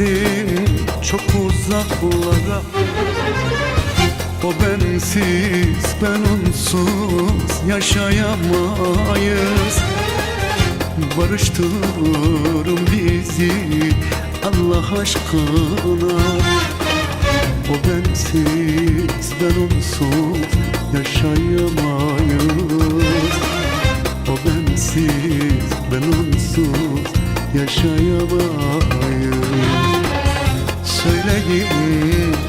gitmesin çok uzaklara. O bensiz ben onsuz yaşayamayız. Barıştırın bizi Allah aşkına. O bensiz ben onsuz yaşayamayız. O bensiz ben onsuz yaşayamayız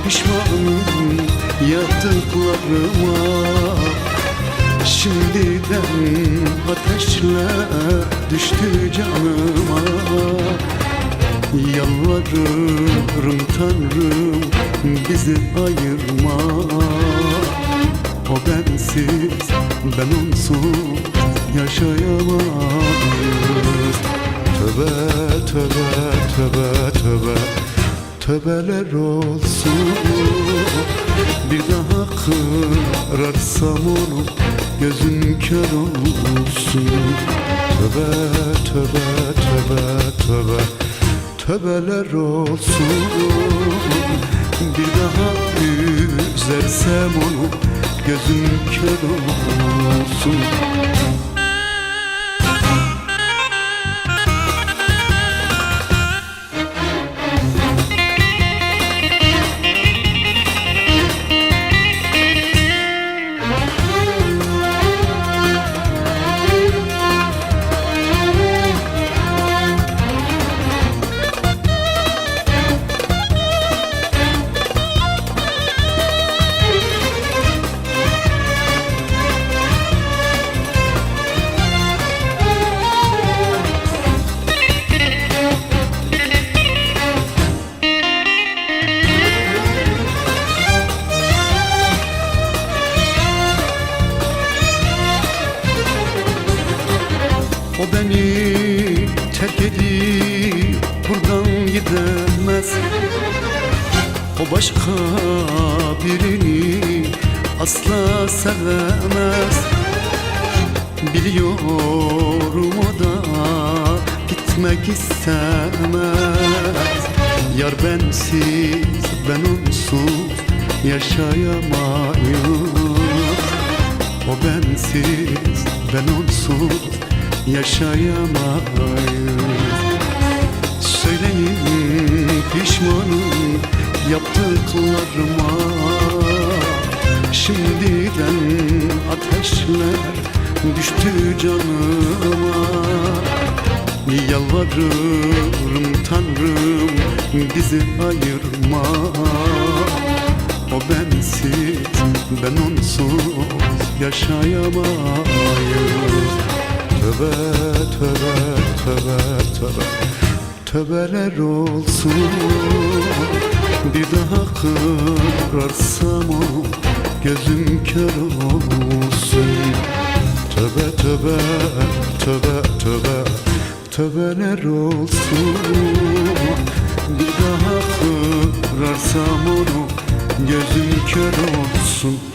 pişmanım yaptıklarıma Şimdiden ateşler düştü canıma. Yalvarırım Tanrım bizi ayırma. O bensiz ben onsuz yaşayamayız Tövbeler olsun. Bir daha kırarsam onu Gözün kör olsun. Tövbe tövbe tövbe tövbe. Tövbeler olsun. Bir daha üzersem onu Gözün kör olsun gidemez O başka birini asla sevemez Biliyorum o da gitmek istemez. Yar bensiz ben onsuz yaşayamayız. O bensiz ben onsuz yaşayamayız Söyleyin pişmanım yaptıklarıma. Şimdiden ateşler düştü canıma. Yalvarırım Tanrım bizi ayırma. O bensiz ben onsuz yaşayamayız. Tövbe tövbe tövbe tövbe Tövbeler olsun. Bir daha kırarsam o gözüm kör olsun. Tövbe tövbe tövbe tövbe Tövbeler olsun. Bir daha kırarsam onu Gözüm kör olsun